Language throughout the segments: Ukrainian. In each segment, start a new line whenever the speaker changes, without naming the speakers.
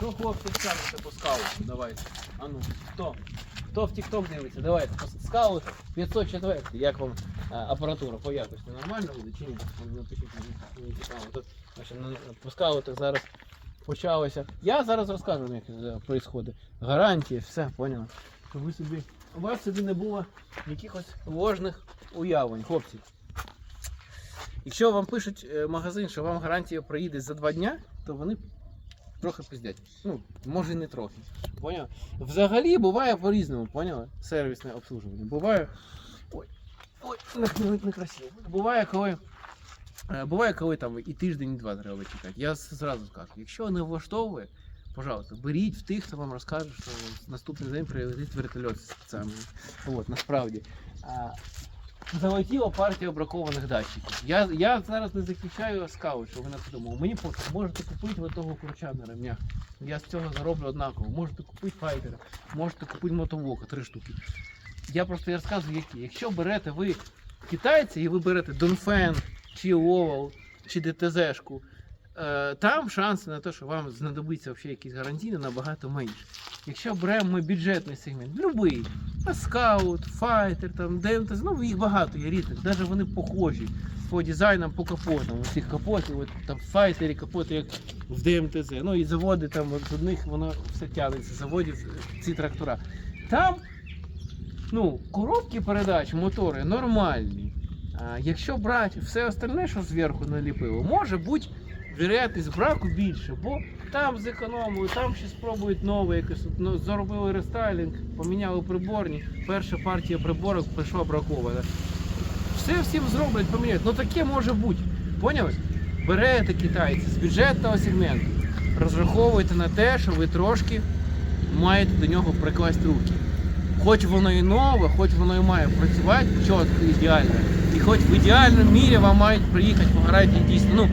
Що хлопці скажете по скауту? Давайте. А ну, хто? Хто в TikTok дивиться? Давайте. По скаут 504. Як вам а, апаратура по якості? Нормально буде чи ні? Ну, Напишіть мені, цікаво. Тут, по скаутах зараз почалося. Я зараз розкажу, як відбувається. Гарантії, все, поняли? Щоб ви собі, у вас собі не було якихось ложних уявлень, хлопці. Якщо вам пишуть е, магазин, що вам гарантія приїде за два дня, то вони трохи пиздять. Ну, може не трохи. Поняв? Взагалі буває по-різному, поняли? Сервісне обслуживання. Буває. Ой, ой, не, не, не красиво. Буває, коли. е, Буває, коли там і тиждень, і два треба чекати. Я зразу скажу, якщо не влаштовує, пожалуйста, беріть в тих, хто вам розкаже, що наступний день прилетить вертольот спеціальний. От, насправді. Залетіла партія бракованих датчиків. Я, я зараз не захищаю скаут, що ви не. Мені можете купити ви того круча на ремнях. Я з цього зароблю однаково. Можете купити файтера, можете купити мотовока, три штуки. Я просто я розказую, які. Якщо берете ви китайці і ви берете Донфен, чи Ловал, чи ДТЗшку, там шанси на те, що вам знадобиться якісь гарантійні, набагато менше. Якщо беремо ми бюджетний сегмент, любий, скаут, файтер, там, ДМТЗ, ну їх багато є різних, навіть вони похожі по дизайнам, по капотам. Ось цих капотів, от, там файтері, капоти, як в ДМТЗ. Ну і заводи там з них воно все тягнеться, заводять ці трактора. Там ну, коробки передач, мотори нормальні. А якщо брати все остальне, що зверху наліпило, може бути вероятність браку більше, бо там зекономили, там ще спробують нове якось. от, Ну, зробили рестайлінг, поміняли приборні. Перша партія приборок прийшла бракована. Все всім зроблять, поміняють. Ну таке може бути. Поняли? Берете китайці з бюджетного сегменту, розраховуйте на те, що ви трошки маєте до нього прикласти руки. Хоч воно і нове, хоч воно і має працювати чітко, ідеально. І хоч в ідеальному мірі вам мають приїхати по гарантії дійсно, ну,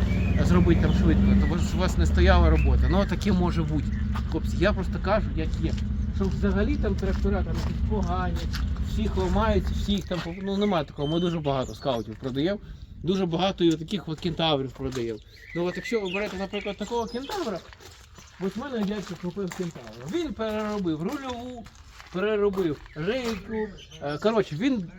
зробити там швидко, тому що у вас не стояла робота. Ну таке може бути. Хлопці, я просто кажу, як є. Що взагалі там трактора там якісь погані, всіх ламаються, всіх там ну немає такого. Ми дуже багато скаутів продаємо. Дуже багато і таких от кентаврів продаємо. Ну от якщо ви берете, наприклад, такого кентавра, от в мене дядько купив кентавра. Він переробив рульову, переробив рейку. Е, Коротше, він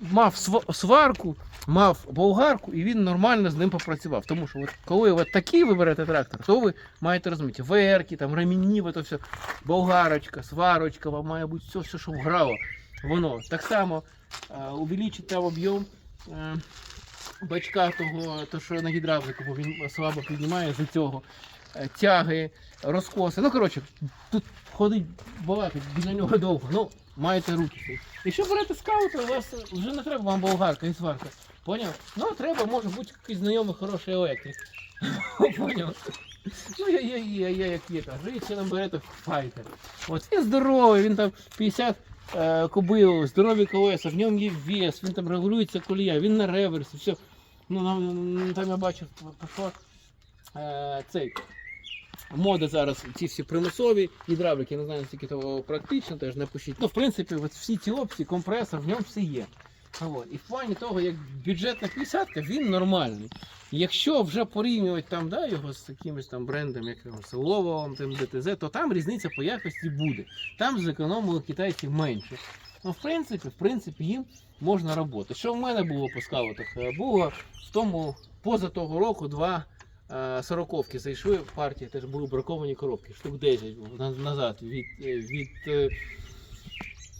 мав сварку, мав болгарку, і він нормально з ним попрацював. Тому що от коли от такий ви берете трактор, то ви маєте розуміти, ВРки, там ремінні, то все, болгарочка, сварочка, вам має бути все, все, що вграло. Воно так само е, увеличить там об'єм е, бачка того, то, що на гідравлику, бо він слабо піднімає з цього. е, Тяги, розкоси. Ну, коротше, тут ходить балакать біля нього довго. Ну, маєте руки. Якщо берете скаута, у вас вже не треба вам болгарка і сварка. Поняв? Ну, треба, може бути якийсь знайомий хороший електрик. Поняв? Ну, я, я, я, я як є, кажу, і нам берете файтер. От він здоровий, він там 50 е, кобил, здорові колеса, в ньому є вес, він там регулюється колія, він на реверсі, все. Ну, там я бачив, пішло е, цей. Мода зараз ці всі примусові гідравліки, не знаю, наскільки то практично, теж напишіть. Ну, в принципі, от всі ці опції, компресор, в ньому все є. От. І в плані того, як бюджетна 50 він нормальний. Якщо вже порівнювати там, да, його з якимось там брендом, як Lowell, там, DTZ, то там різниця по якості буде. Там зекономили китайці менше. Ну, в принципі, в принципі, їм можна роботи. Що в мене було по скаутах? Е, Було в тому поза того року два сороковки зайшли в партії, теж були браковані коробки, штук 10 було на- назад від. е, від е,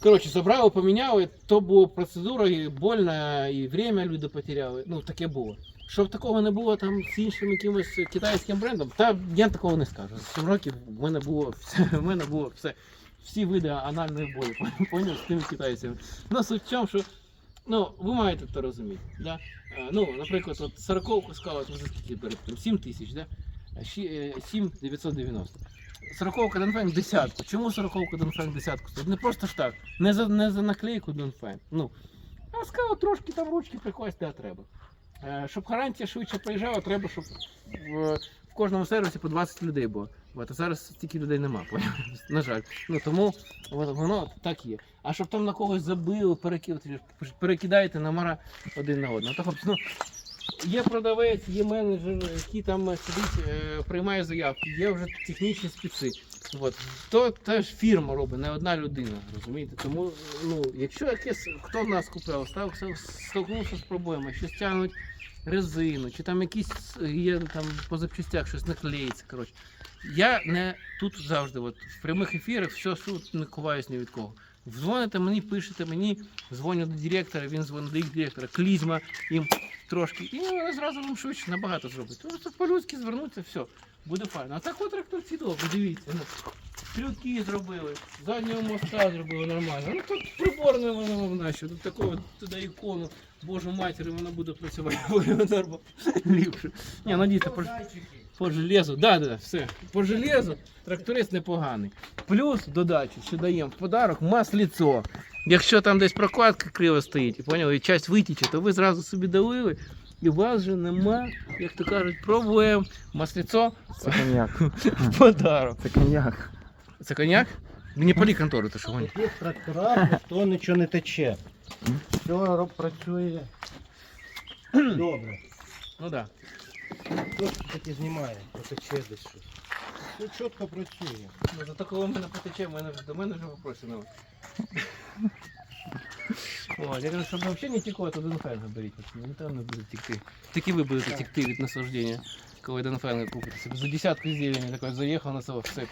Коротше, забрали, поміняли, то була процедура, і больно, і время люди потеряли. Ну, таке було. Щоб такого не було там з іншим якимось китайським брендом, та я такого не скажу. За 7 років в мене було все, в мене було все. Всі види анальної болі, поняв з тими китайцями. Ну, суть в чому, що ну, ви маєте це розуміти. Да? Е, Ну, наприклад, от 40 скаут, ви за скільки берете? Там 7 тисяч, да? А щі- е, 7 990. Сороковка Донфен десятку. Чому сороковка Донфен десятку стоїть? Не просто ж так. Не за, не за наклейку Донфен. Ну, а скаут трошки там ручки прикласти, а треба. Е, щоб гарантія швидше приїжджала, треба, щоб кожному сервісі по 20 людей було. От, а зараз стільки людей нема, на жаль. Ну тому от, воно так є. А щоб там на когось забили, перекидати, перекидаєте номера один на одного. То, хлопці, ну, є продавець, є менеджер, який там сидить, е, приймає заявки, є вже технічні спеці. От. То теж фірма робить, не одна людина, розумієте? Тому, ну, якщо якесь, хто в нас купляв, став, столкнувся з проблемою, щось тягнуть резину, чи там якісь є там по запчастях щось не клеїться. Коротше. Я не тут завжди, от, в прямих ефірах, все тут не ховаюсь ні від кого. Дзвоните мені, пишете мені, дзвоню до директора, він дзвонить до їх директора, клізма їм трошки. І вони зразу вам швидше набагато зроблять. Просто по-людськи звернуться, все, буде файно. А так от тракторці добре, дивіться. Ну, Крюки зробили, заднього моста зробили нормально. Ну тут приборне воно вам наші, тут такого туди ікону, Божу матір, вона буде працювати нормально ліпше. Ні, ну дійсно, по, по железу, да, да, все. По железу тракторець непоганий. Плюс додачу, що даємо в подарок масліцо. Якщо там десь прокладка криво стоїть, і поняли, і часть витіче, то ви зразу собі долили, і у вас вже нема, як то кажуть, проблем. Масліцо
Це коньяк.
в подарок.
Це коньяк.
Це коньяк? Мені полі контору, ти що гоні.
Таких тракторах ніхто нічого не тече. Все роб- працює добре.
Ну так.
Хтось таки знімає, потече десь щось. Все чітко працює.
Да. Ну, за такого мене потече, мене, вже- до мене вже вопроси нема. О, я кажу, щоб взагалі не текло, то Денфенга беріть. Не там не буде текти. Такі ви будете текти від наслаждения, коли Денфенга купите. За десятку зелені такой заїхав на село, все.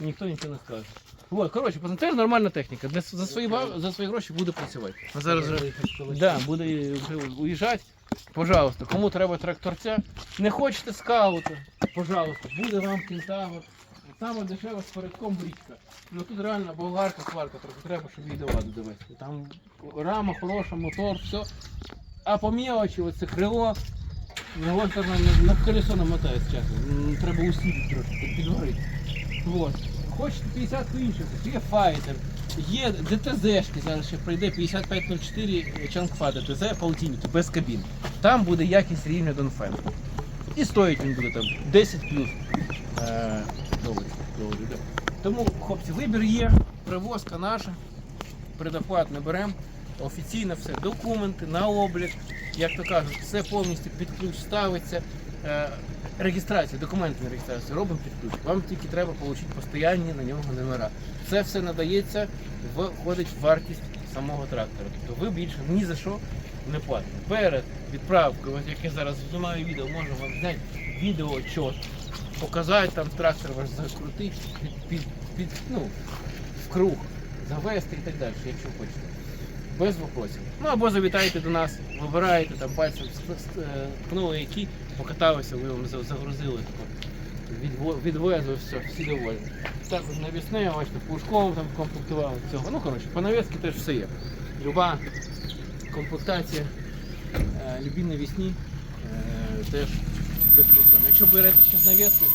Ніхто нічого не скаже. Вот, коротше, це ж нормальна техніка. Для, за, свої, ба- за свої гроші буде працювати. А зараз вже Да, буде уїжджати. Пожалуйста, кому треба тракторця, не хочете скаута, пожалуйста, буде вам кентавр. Саме дешева з передком брічка. Ну тут реально болгарка, сварка, трохи треба, щоб її до ладу довести. Там рама хороша, мотор, все. А по мелочі, оце крило, його на, на колесо намотає з часом. М, Треба усилити трошки, підгорити. Вот. Хочете 50 інших, є файтер, є ДТЗшки, зараз ще прийде 5504 Чангфа ДТЗ полтинники без кабін. Там буде якість рівня Донфен. І стоїть він буде там 10 плюс е, доларів. Тому, хлопці, вибір є, привозка наша, предоплат не беремо. Офіційно все, документи на облік, як то кажуть, все повністю під ключ ставиться. Реєстрація, документи на реєстрацію робимо під. Вам тільки треба отримати постійні на нього номера. Це все надається, входить в вартість самого трактора. Тобто ви більше ні за що не платите. Перед відправкою, от як я зараз знімаю відео, можу вам зняти відео чот, показати там трактор ваш закрутити під, під, під, ну, в круг, завести і так далі, якщо хочете. Без вопросів. Ну або завітайте до нас, вибираєте там пальцем е, ткнули які, покаталися, ви вам загрузили. Відвезли, все, всі довольні. Також навісне, бачите, пушком там комплектували цього. Ну коротше, по навіски теж все є. Люба комплектація, е, любі навісні е, теж без проблем. Якщо берете ще з навіски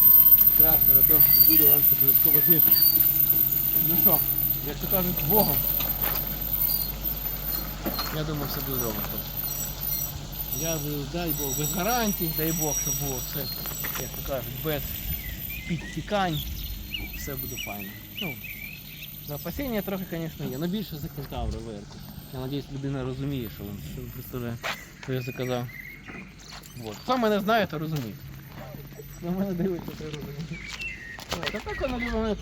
трактора, то буде вам додатково знижка. Ну що, як то кажуть, Богом. Я думаю, все буде добре. Я дай Бог, без гарантій, дай Бог, щоб було все, як то кажуть, без підтікань. Все буде файно. Ну, запасіння трохи, звісно, є, але більше за кентавра верху. Я сподіваюся, людина розуміє, що він представляє, я заказав. Вот. Хто мене знає, то розуміє. На мене дивиться, то розуміє. От, А так воно воно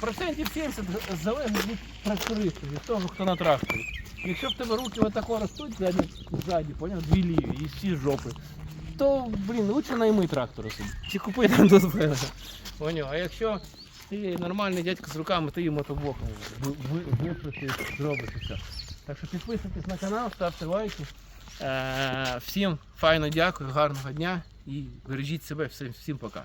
процентів 70 залежить від тракториста, від того, хто на тракторі. Якщо в тебе руки отако ростуть ззаді, ззаді, поняв, дві ліві і всі жопи, то, блін, лучше найми трактора собі. Чи купи там до. Поняв? А якщо ти нормальний дядько з руками, ти і мотоблоком випрати, зробиш і все. Так що підписуйтесь на канал, ставте лайки. Е, Всім файно дякую, гарного дня і бережіть себе, всім, всім пока.